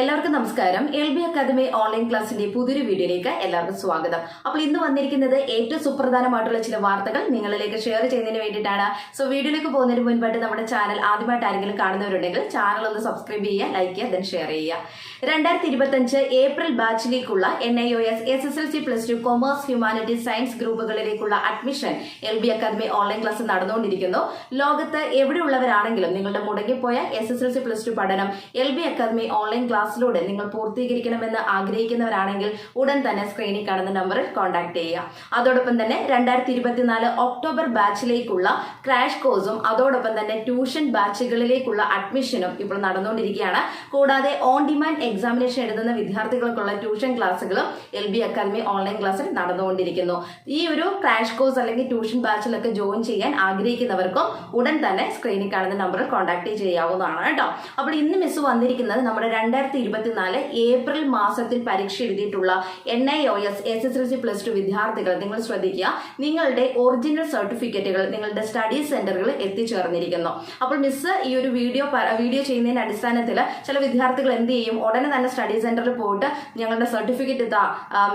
എല്ലാവർക്കും നമസ്കാരം. L B academy online ക്ലാസിന്റെ പുതിയൊരു വീഡിയോയിലേക്ക് എല്ലാവർക്കും സ്വാഗതം. അപ്പോൾ ഇന്ന് വന്നിരിക്കുന്നത് ഏറ്റവും സുപ്രധാനമായിട്ടുള്ള ചില വാർത്തകൾ നിങ്ങളിലേക്ക് ഷെയർ ചെയ്യുന്നതിന് വേണ്ടിയിട്ടാണ്. സോ വീഡിയോയിലേക്ക് പോകുന്നതിന് മുൻപായിട്ട് നമ്മുടെ ചാനൽ ആദ്യമായിട്ട് ആരെങ്കിലും കാണുന്നവരുണ്ടെങ്കിൽ ചാനൽ ഒന്ന് സബ്സ്ക്രൈബ് ചെയ്യുക ലൈക്ക് ചെയ്യുക ദെൻ ഷെയർ ചെയ്യുക. രണ്ടായിരത്തി ഇരുപത്തഞ്ച് April ബാച്ചിലേക്കുള്ള N I O S S S L C plus two commerce humanity science ഗ്രൂപ്പുകളിലേക്കുള്ള admission L B academy online class നടന്നുകൊണ്ടിരിക്കുന്നു. ലോകത്ത് എവിടെയുള്ളവരാണെങ്കിലും നിങ്ങളുടെ മുടങ്ങിപ്പോയ S S L C plus two പഠനം എൽ ബി അക്കാദമി ഓൺലൈൻ ക്ലാസ്സിലൂടെ നിങ്ങൾ പൂർത്തീകരിക്കണമെന്ന് ആഗ്രഹിക്കുന്നവരാണെങ്കിൽ ഉടൻ തന്നെ സ്ക്രീനിൽ കാണുന്ന നമ്പറിൽ കോൺടാക്ട് ചെയ്യുക. അതോടൊപ്പം തന്നെ രണ്ടായിരത്തി ഇരുപത്തിനാല് ഒക്ടോബർ ബാച്ചിലേക്കുള്ള ക്രാഷ് കോഴ്സും അതോടൊപ്പം തന്നെ ട്യൂഷൻ ബാച്ചുകളിലേക്കുള്ള അഡ്മിഷനും ഇപ്പോൾ നടന്നുകൊണ്ടിരിക്കുകയാണ്. കൂടാതെ ഓൺ ഡിമാൻഡ് എക്സാമിനേഷൻ എഴുതുന്ന വിദ്യാർത്ഥികൾക്കുള്ള ട്യൂഷൻ ക്ലാസ്സുകളും എൽ ബി അക്കാദമി ഓൺലൈൻ ക്ലാസ്സിൽ നടന്നുകൊണ്ടിരിക്കുന്നു. ഈ ഒരു ക്രാഷ് കോഴ്സ് അല്ലെങ്കിൽ ട്യൂഷൻ ബാച്ചിലൊക്കെ ജോയിൻ ചെയ്യാൻ ആഗ്രഹിക്കുന്നവർക്കും ഉടൻ തന്നെ സ്ക്രീനിൽ കാണുന്ന നമ്പറിൽ കോൺടാക്ട് ചെയ്യാവുന്നതാണ് കേട്ടോ. അപ്പോൾ ഇന്ന് മിസ് വന്നിരിക്കുന്നത് നമ്മുടെ രണ്ടായിരത്തി ഇരുപത്തിനാല് ഏപ്രിൽ മാസത്തിൽ പരീക്ഷ എഴുതിയിട്ടുള്ള N I O S S S L C plus two വിദ്യാർത്ഥികൾ നിങ്ങൾ ശ്രദ്ധിക്കുക. നിങ്ങളുടെ ഒറിജിനൽ സർട്ടിഫിക്കറ്റുകൾ നിങ്ങളുടെ സ്റ്റഡി സെന്ററുകൾ എത്തിച്ചേർന്നിരിക്കുന്നു. അപ്പോൾ മിസ് ഈ ഒരു വീഡിയോ വീഡിയോ ചെയ്യുന്നതിന്റെ അടിസ്ഥാനത്തിൽ ചില വിദ്യാർത്ഥികൾ എന്ത് ചെയ്യും? ഉടനെ തന്നെ സ്റ്റഡി സെന്ററിൽ പോയിട്ട് ഞങ്ങളുടെ സർട്ടിഫിക്കറ്റ് ഇതാ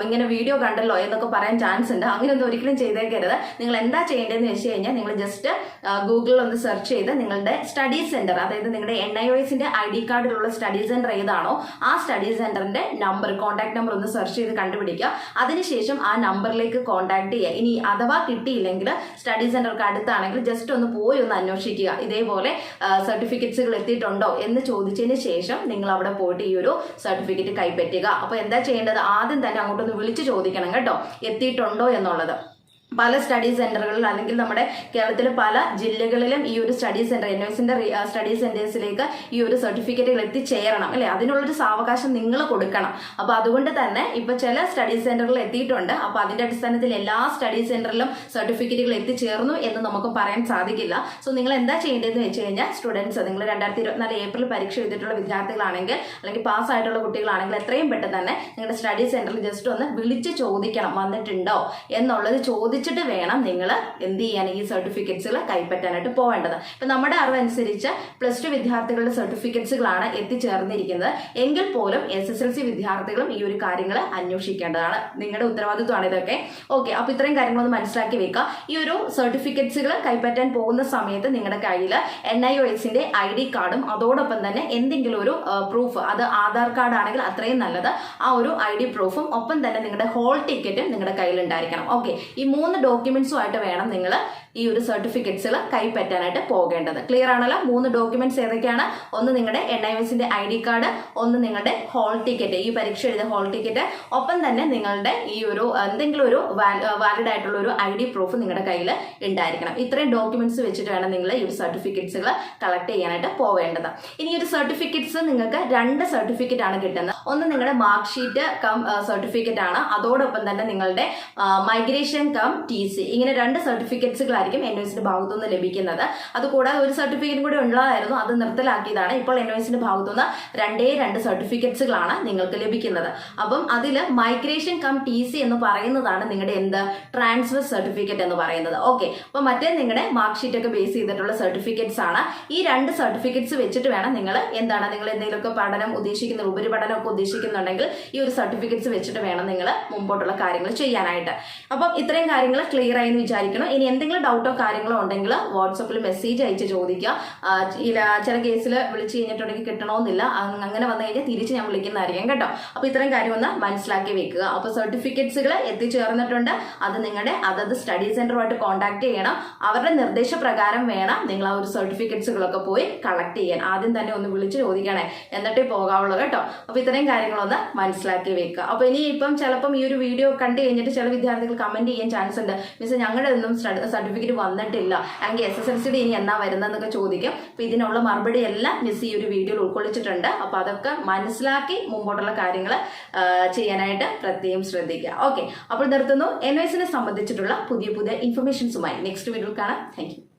ഇങ്ങനെ വീഡിയോ കണ്ടല്ലോ എന്നൊക്കെ പറയാൻ ചാൻസ് ഉണ്ട്. അങ്ങനെയൊന്നും ഒരിക്കലും ചെയ്തേക്കരുത്. നിങ്ങൾ എന്താ ചെയ്യേണ്ടതെന്ന് വെച്ച് കഴിഞ്ഞാൽ നിങ്ങൾ ജസ്റ്റ് ഗൂഗിളിൽ ഒന്ന് സെർച്ച് ചെയ്ത് നിങ്ങളുടെ സ്റ്റഡി സെന്റർ അതായത് നിങ്ങളുടെ എൻ ഐ ഒ എസിന്റെ ഐ ഡി കാർഡിലുള്ള സ്റ്റഡി സെന്റർ ഏതാണോ ആ സ്റ്റഡി സെന്ററിന്റെ നമ്പർ കോൺടാക്ട് നമ്പർ ഒന്ന് സെർച്ച് ചെയ്ത് കണ്ടുപിടിക്കുക. അതിനുശേഷം ആ നമ്പറിലേക്ക് കോൺടാക്ട് ചെയ്യുക. ഇനി അഥവാ കിട്ടിയില്ലെങ്കിൽ സ്റ്റഡി സെന്റർക്ക് അടുത്താണെങ്കിൽ ജസ്റ്റ് ഒന്ന് പോയി ഒന്ന് അന്വേഷിക്കുക. ഇതേപോലെ സർട്ടിഫിക്കറ്റ്സുകൾ എത്തിയിട്ടുണ്ടോ എന്ന് ചോദിച്ചതിന് ശേഷം നിങ്ങൾ അവിടെ പോയിട്ട് ഈ ഒരു സർട്ടിഫിക്കറ്റ് കൈപ്പറ്റുക. അപ്പോൾ എന്താ ചെയ്യേണ്ടത്? ആദ്യം തന്നെ അങ്ങോട്ടൊന്ന് വിളിച്ച് ചോദിക്കണം കേട്ടോ. എത്തിയിട്ടുണ്ടോ എന്നുള്ളത്. പല സ്റ്റഡി സെന്ററുകളിൽ അല്ലെങ്കിൽ നമ്മുടെ കേരളത്തിലെ പല ജില്ലകളിലും ഈ ഒരു സ്റ്റഡി സെന്റർ എൻ എസിന്റെ സ്റ്റഡി സെന്റേഴ്സിലേക്ക് ഈ ഒരു സർട്ടിഫിക്കറ്റുകൾ എത്തിച്ചേരണം അല്ലെ? അതിനുള്ളൊരു സാവകാശം നിങ്ങൾ കൊടുക്കണം. അപ്പൊ അതുകൊണ്ട് തന്നെ ഇപ്പൊ ചില സ്റ്റഡി സെന്ററുകൾ എത്തിയിട്ടുണ്ട്. അപ്പൊ അതിന്റെ അടിസ്ഥാനത്തിൽ എല്ലാ സ്റ്റഡി സെന്ററിലും സർട്ടിഫിക്കറ്റുകൾ എത്തിച്ചേർന്നു എന്ന് നമുക്ക് പറയാൻ സാധിക്കില്ല. സോ നിങ്ങൾ എന്താ ചെയ്യേണ്ടതെന്ന് വെച്ച് കഴിഞ്ഞാൽ സ്റ്റുഡൻസ് നിങ്ങൾ രണ്ടായിരത്തി ഇരുപത്തിനാല് ഏപ്രിൽ പരീക്ഷ എഴുതിയിട്ടുള്ള വിദ്യാർത്ഥികളാണെങ്കിൽ അല്ലെങ്കിൽ പാസ് ആയിട്ടുള്ള കുട്ടികളാണെങ്കിൽ എത്രയും പെട്ടെന്ന് തന്നെ നിങ്ങളുടെ സ്റ്റഡി സെന്ററിൽ ജസ്റ്റ് ഒന്ന് വിളിച്ച് ചോദിക്കണം വന്നിട്ടുണ്ടോ എന്നുള്ളത് ചോദിച്ചിട്ട് വേണം നിങ്ങൾ എന്ത് ചെയ്യാൻ ഈ സർട്ടിഫിക്കറ്റ്സുകൾ കൈപ്പറ്റാനായിട്ട് പോവേണ്ടത്. ഇപ്പൊ നമ്മുടെ അറിവനുസരിച്ച് പ്ലസ് ടു വിദ്യാർത്ഥികളുടെ സർട്ടിഫിക്കറ്റ്സുകളാണ് എത്തിച്ചേർന്നിരിക്കുന്നത്. എങ്കിൽ പോലും എസ് എസ് എൽ സി വിദ്യാർത്ഥികളും ഈ ഒരു കാര്യങ്ങൾ അന്വേഷിക്കേണ്ടതാണ്. നിങ്ങളുടെ ഉത്തരവാദിത്വമാണ് ഇതൊക്കെ. ഓക്കെ അപ്പൊ ഇത്രയും കാര്യങ്ങളൊന്ന് മനസ്സിലാക്കി വെക്കുക. ഈ ഒരു സർട്ടിഫിക്കറ്റ്സുകൾ കൈപ്പറ്റാൻ പോകുന്ന സമയത്ത് നിങ്ങളുടെ കയ്യിൽ എൻ ഐ ഒ എസിന്റെ ഐ ഡി കാർഡും അതോടൊപ്പം തന്നെ എന്തെങ്കിലും ഒരു പ്രൂഫ് അത് ആധാർ കാർഡ് ആണെങ്കിൽ അത്രയും നല്ലത്. ആ ഒരു ഐ ഡി പ്രൂഫും ഒപ്പം തന്നെ നിങ്ങളുടെ ഹോൾ ടിക്കറ്റും നിങ്ങളുടെ കയ്യിൽ ഉണ്ടായിരിക്കണം ഓക്കെ ഈ മൂന്ന് ഡോക്യുമെന്റ്സും ആയിട്ട് വേണം നിങ്ങൾ ഈ ഒരു സർട്ടിഫിക്കറ്റ്സിൽ കൈപ്പറ്റാനായിട്ട് പോകേണ്ടത്. ക്ലിയർ ആണല്ലോ? മൂന്ന് ഡോക്യുമെന്റ്സ് ഏതൊക്കെയാണ്? ഒന്ന് നിങ്ങളുടെ എൻ ഐ എസിന്റെ ഐ ഡി കാർഡ് ഒന്ന് നിങ്ങളുടെ ഹോൾ ടിക്കറ്റ് ഈ പരീക്ഷ എഴുതിയ ഹോൾ ടിക്കറ്റ് ഒപ്പം തന്നെ നിങ്ങളുടെ ഈ ഒരു എന്തെങ്കിലും ഒരു വാലിഡ് ആയിട്ടുള്ള ഒരു ഐ ഡി പ്രൂഫ് നിങ്ങളുടെ കയ്യിൽ ഉണ്ടായിരിക്കണം ഇത്രയും ഡോക്യുമെന്റ്സ് വെച്ചിട്ട് വേണം നിങ്ങൾ ഈ ഒരു സർട്ടിഫിക്കറ്റ്സുകൾ കളക്ട് ചെയ്യാനായിട്ട് പോവേണ്ടത് ഇനി ഒരു സർട്ടിഫിക്കറ്റ്സ് നിങ്ങൾക്ക് രണ്ട് സർട്ടിഫിക്കറ്റ് ആണ് കിട്ടുന്നത്. ഒന്ന് നിങ്ങളുടെ മാർക്ക് ഷീറ്റ് കം സർട്ടിഫിക്കറ്റ് ആണ്. അതോടൊപ്പം തന്നെ നിങ്ങളുടെ മൈഗ്രേഷൻ കം ടി സി ഇങ്ങനെ രണ്ട് സർട്ടിഫിക്കറ്റ്സുകളായിരിക്കും എൻ എസിന്റെ ഭാഗത്തുനിന്ന് ലഭിക്കുന്നത്. അതുകൂടാതെ ഒരു സർട്ടിഫിക്കറ്റ് കൂടി ഉള്ളതായിരുന്നു അത് നിർത്തലാക്കിയതാണ്. ഇപ്പോൾ എൻഒസിന്റെ ഭാഗത്തുനിന്ന് രണ്ടേ രണ്ട് സർട്ടിഫിക്കറ്റ്സുകളാണ് നിങ്ങൾക്ക് ലഭിക്കുന്നത്. അപ്പം അതിൽ മൈഗ്രേഷൻ കം ടി സി എന്ന് പറയുന്നതാണ് നിങ്ങളുടെ എന്ത്? ട്രാൻസ്ഫർ സർട്ടിഫിക്കറ്റ് എന്ന് പറയുന്നത്. ഓക്കെ അപ്പൊ മറ്റേ നിങ്ങളുടെ മാർക്ക് ഷീറ്റ് ഒക്കെ ബേസ് ചെയ്തിട്ടുള്ള സർട്ടിഫിക്കറ്റ്സ് ആണ് ഈ രണ്ട് സർട്ടിഫിക്കറ്റ്സ് വെച്ചിട്ട് വേണം നിങ്ങൾ എന്താണ്? നിങ്ങൾ എന്തെങ്കിലുമൊക്കെ പഠനം ഉദ്ദേശിക്കുന്ന ഉപരിപഠനം ഒക്കെ ഉദ്ദേശിക്കുന്നുണ്ടെങ്കിൽ ഈ ഒരു സർട്ടിഫിക്കറ്റ്സ് വെച്ചിട്ട് വേണം നിങ്ങൾ മുമ്പോട്ടുള്ള കാര്യങ്ങൾ ചെയ്യാനായിട്ട്. അപ്പം ഇത്രയും കാര്യങ്ങൾ ക്ലിയർ ആയി എന്ന് വിചാരിക്കണം. ഇനി എന്തെങ്കിലും ഡൗട്ടോ കാര്യങ്ങളോ ഉണ്ടെങ്കിൽ വാട്സപ്പിൽ മെസ്സേജ് അയച്ച് ചോദിക്കുക. ചില കേസിൽ വിളിച്ചു കഴിഞ്ഞിട്ടുണ്ടെങ്കിൽ കിട്ടണമെന്നില്ല അങ്ങനെ വന്നു കഴിഞ്ഞാൽ തിരിച്ച് ഞാൻ വിളിക്കുന്നതായിരിക്കും കേട്ടോ. അപ്പോൾ ഇത്രയും കാര്യം ഒന്ന് മനസ്സിലാക്കി വെക്കുക. അപ്പോൾ സർട്ടിഫിക്കറ്റ്സുകൾ എത്തിച്ചേർന്നിട്ടുണ്ട്. അത് നിങ്ങളുടെ അതത് സ്റ്റഡി സെന്ററുമായിട്ട് കോൺടാക്ട് ചെയ്യണം. അവരുടെ നിർദ്ദേശപ്രകാരം വേണം നിങ്ങൾ ആ ഒരു സർട്ടിഫിക്കറ്റ്സുകളൊക്കെ പോയി കളക്ട് ചെയ്യാൻ. ആദ്യം തന്നെ ഒന്ന് വിളിച്ച് ചോദിക്കണേ. എന്നിട്ടേ പോകാവുള്ളൂ കേട്ടോ. അപ്പോൾ ഇത്രയും കാര്യങ്ങളൊന്ന് മനസ്സിലാക്കി വെക്കുക. അപ്പോൾ ഇനി ഇപ്പം ചിലപ്പം ഈ ഒരു വീഡിയോ കണ്ടു കഴിഞ്ഞിട്ട് ചില വിദ്യാർത്ഥികൾ കമന്റ് ചെയ്യാൻ ചാൻസ് ഉണ്ട്. മിസ് ഞങ്ങളുടെ ഒന്നും സർട്ടിഫിക്കറ്റ് വന്നിട്ടില്ല. അല്ലെങ്കിൽ എസ് എസ് എൽ സിയുടെ ഇനി എന്നാ വരുന്നതെന്നൊക്കെ ചോദിക്കും. അപ്പൊ ഇതിനുള്ള മറുപടി എല്ലാം മിസ് ഈ ഒരു വീഡിയോയിൽ ഉൾക്കൊള്ളിച്ചിട്ടുണ്ട്. അപ്പൊ അതൊക്കെ മനസ്സിലാക്കി മുമ്പോട്ടുള്ള കാര്യങ്ങൾ ചെയ്യാനായിട്ട് പ്രത്യേകം ശ്രദ്ധിക്കുക. ഓക്കെ അപ്പോൾ നിർത്തുന്നു. എൻ എസിനെ സംബന്ധിച്ചിട്ടുള്ള പുതിയ പുതിയ ഇൻഫർമേഷൻസുമായി നെക്സ്റ്റ് വീഡിയോയിൽ കാണാം. താങ്ക്